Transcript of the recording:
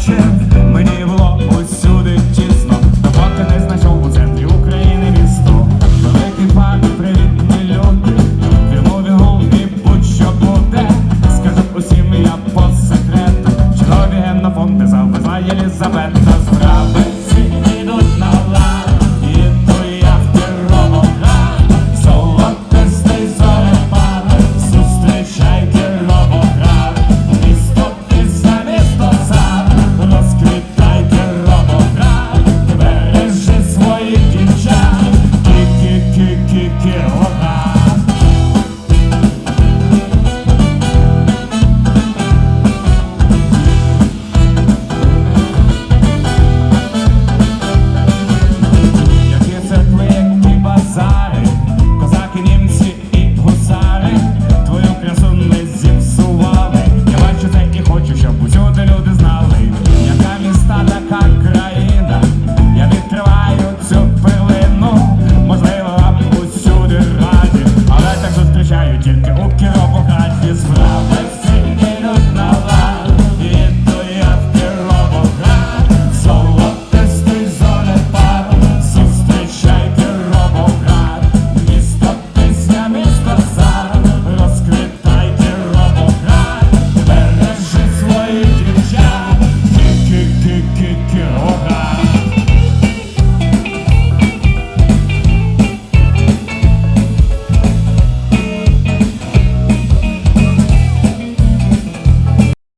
бачив, мені було усюди тісно, допоки не знайшов у центрі України місто. Великий парк, привітні люди, вірмо вігом і будь-що буде. Скажу усім я по секрету, чудові генофонди завезла Єлізавета. Yeah.